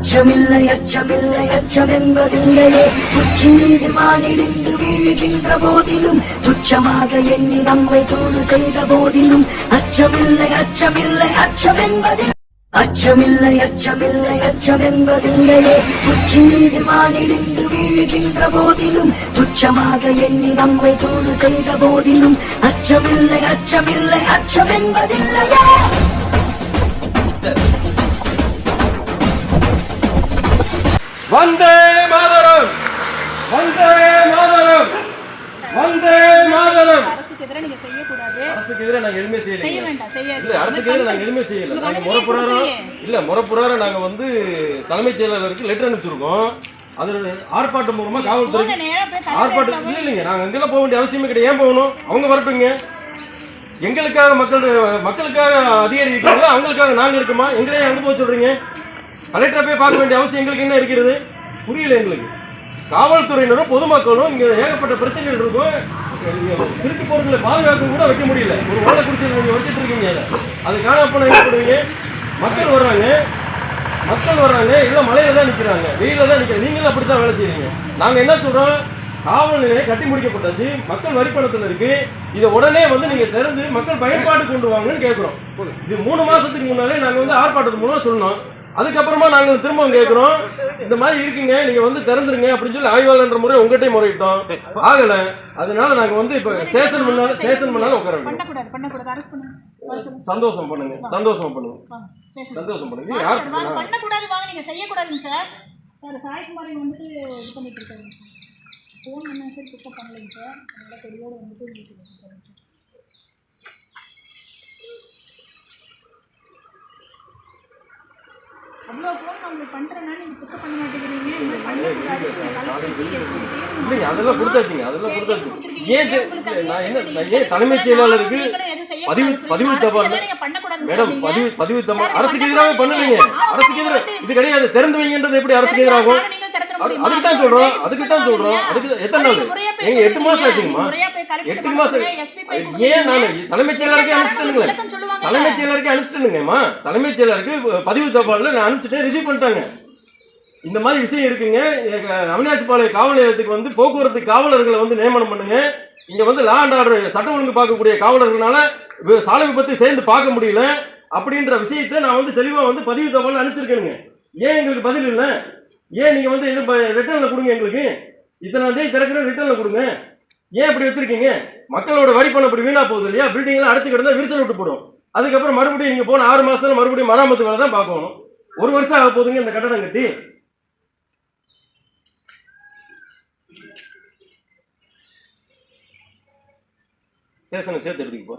அச்சமில்லை அச்சமில்லை அச்சம் என்பதில்லையே உச்சி மீது வானிடிந்து வீழுகின்ற போதிலும் துச்சமாக எண்ணி நம்மை தூது செய்த போதிலும் அச்சமில்லை அச்சமில்லை அச்சம் என்பதில் அச்சமில்லை அச்சமில்லை அச்சம் என்பதில்லையே உச்சி மீது வானிடிந்து வீழுகின்ற போதிலும் துச்சமாக எண்ணி நம்மை தூது செய்த போதிலும் அச்சமில்லை அச்சமில்லை அச்சம் என்பதில்லையே வந்தே மாதரம். வந்தே மாதரம். வந்தே மாதரம். அரசுக்கு எதிராக நீங்க செய்யக்கூடாது. அரசுக்கு எதிராக நாங்க எதுவுமே செய்ய வேண்டாம் செய்யாது. இல்ல அரசுக்கு எதிராக நாங்க எதுவுமே செய்யல. நாங்க கொடுக்கலையே. இல்ல முறப்புறாரம் நாங்க வந்து தலைமைச் செயலாளருக்கு லெட்டர் அனுப்பிச்சிருக்கோம். அது ஆர்ப்பாட்டம் மூலமா காவல்துறை ஆர்ப்பாட்டம் இல்ல இல்லைங்க. நாங்க அங்கெல்லாம் போக வேண்டிய அவசியமே கிடையாது. ஏன் போகணும்? அவங்க வரட்டுங்க. எங்களுக்காக மக்கள் மக்களுக்காக அதிகாரி அவங்களுக்காக நாங்க இருக்கோமா? எங்களையும் அங்க போக சொல்றீங்க. கலெக்டரை போய் பார்க்க வேண்டிய அவசியம் எங்களுக்கு என்ன இருக்கிறது? புரியல எங்களுக்கு. காவல்துறையினரும் பொதுமக்களும் இங்கே ஏகப்பட்ட பிரச்சனைகள் இருக்கும். இங்க திருட்டு பொருட்களை பாதுகாக்க கூட வைக்க முடியல. ஒரு ஓலை குடிச்சு நீங்கள் வச்சுட்டு இருக்கீங்க அதை. அது காணாம என்ன பண்ணுவீங்க? மக்கள் வர்றாங்க. மக்கள் வர்றாங்க. இல்லை மலையில தான் நிற்கிறாங்க வெயில தான் நிற்கிறாங்க நீங்களும் அப்படித்தான் வேலை செய்றீங்க. நாங்கள் என்ன சொல்கிறோம் காவல் நிலையம் கட்டி முடிக்கப்பட்டாச்சு மக்கள் வரிப்பணத்தில் இருக்கு. இதை உடனே வந்து நீங்க திறந்து மக்கள் பயன்பாடு கொண்டு வாங்கன்னு கேட்குறோம் இது மூணு மாசத்துக்கு முன்னாலே நாங்கள் வந்து ஆர்ப்பாட்டத்து மூலமாக சொன்னோம். அதுக்கப்புறமா நாங்கள் திரும்பவும் கேட்குறோம் இந்த மாதிரி இருக்குங்க நீங்க வந்து திறந்துருங்க அப்படின்னு சொல்லி ஆய்வாளர்ன்ற முறை உங்ககிட்டயும் முறையிட்டோம். ஆகல. அதனால நாங்க வந்து இப்ப ஸ்டேஷன் பண்ணாலும் ஸ்டேஷன் பண்ணாலும் உட்கார. சந்தோஷம் பண்ணுங்க. சந்தோஷம் பண்ணுங்க. சந்தோஷம் பண்ணுங்க. யார் பண்ணக்கூடாது வாங்க. நீங்க செய்யக்கூடாதுங்க சார். சார் சாய்குமார் இங்க வந்துட்டு இது பண்ணிட்டு இருக்காங்க சார். ஃபோன் பண்ண சார் பிக்கப் பண்ணலைங்க சார். அதனால கொடியோடு வந்துட்டு உங்களுக்கு இது பண்ணுறேன் சார் அவ்வளோ ஃபோன் நான் உங்களுக்கு பண்ணுறேன்னா நீங்கள் பிக்கப் பண்ண மாட்டேங்கிறீங்க. இந்த மாதிரி பண்ணக்கூடாது. கலெக்டர் இல்லைங்க அதெல்லாம் கொடுத்தாச்சுங்க அதெல்லாம் கொடுத்தாச்சு. ஏன் நான் என்ன நான் ஏன் தலைமைச் செயலாளருக்கு பதிவு பதிவு தபால் மேடம் பதிவு பதிவு தபால் அரசுக்கு எதிராக பண்ணலைங்க. அரசுக்கு எதிராக இது கிடையாது திறந்து வைங்கன்றது எப்படி அரசுக்கு எதிராகும்? அதுக்கு தான் சொல்றோம். அதுக்கு தான் சொல்றோம். அதுக்கு தான் எத்தனை நாள்? எங்க எட்டு மாசம் ஆச்சுங்கம்மா எட்டு மாசம். ஏன் நான்? தலைமைச் செயலாளருக்கு அனுப்பிச்சிட்டேனுங்களே தலைமைச் செயலாளருக்கு அனுப்பிச்சிட்டேனுங்கம்மா தலைமைச் பதிவு தபாலில் நான் அனுப்பிச்சிட்டேன். ரிசீவ் பண்ணிட்டாங்க. இந்த மாதிரி விஷயம் இருக்குங்க. அவினாசிபாளைய காவல் நிலையத்துக்கு வந்து போக்குவரத்து காவலர்களை வந்து நியமனம் பண்ணுங்க. இங்க வந்து லா அண்ட் ஆர்டர் சட்டம் ஒழுங்கு பார்க்கக்கூடிய காவலர்களால சாலை விபத்து சேர்ந்து பார்க்க முடியல. அப்படின்ற விஷயத்தை நான் வந்து தெளிவா வந்து பதிவு தபால் அனுப்பிச்சிருக்கேனுங்க. ஏன் எங்களுக்கு பதில் இல்லை? ஏன் நீங்கள் வந்து இது ரிட்டர்னில் கொடுங்க எங்களுக்கு? இத்தனை தேதி திறக்கிற ரிட்டர்னில் கொடுங்க. ஏன் இப்படி வச்சுருக்கீங்க? மக்களோட வரி பணம் இப்படி வீணாக போகுது இல்லையா? பில்டிங்லாம் அடைச்சு கிடந்தா விரிசல் விட்டு போடும். அதுக்கப்புறம் மறுபடியும் நீங்கள் போன ஆறு மாதத்துல மறுபடியும் மராமத்து வேலை தான் பார்க்கணும். ஒரு வருஷம் ஆக போகுதுங்க இந்த கட்டடம் கட்டி. சேசனை சேர்த்து எடுத்துக்கப்போ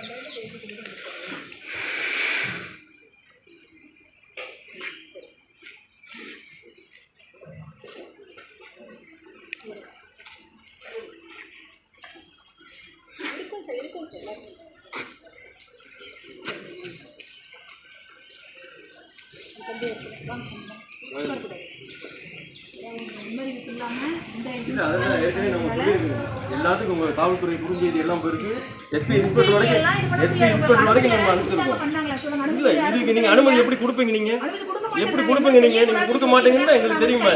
இல்ல அதெல்லாம் ஏற்கனவே நம்ம சொல்லியிருக்கோம். எல்லாத்துக்கும் உங்க காவல்துறை குறுஞ்செய்தி எல்லாம் போயிருக்கு. எஸ்பி இன்ஸ்பெக்டர் வரைக்கும் எஸ்பி இன்ஸ்பெக்டர் வரைக்கும் நம்ம அனுப்பிச்சிருக்கோம். இல்ல இதுக்கு நீங்க அனுமதி எப்படி கொடுப்பீங்க நீங்க? அனுமதி கொடுக்க மாட்டேங்கிறாங்க. எப்படி கொடுப்பீங்க நீங்க? நீங்க கொடுக்க மாட்டீங்கன்னு எங்களுக்கு தெரியுமா.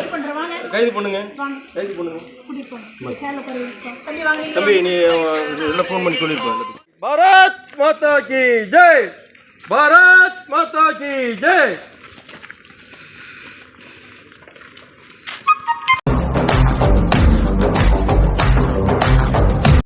கைது பண்ணுங்க. கைது பண்ணுங்க. தம்பி நீ எல்லாம் ஃபோன் பண்ணி சொல்லிருப்போம் பாரத் மாதா கி ஜெய். பாரத் மாதா கி ஜெய்.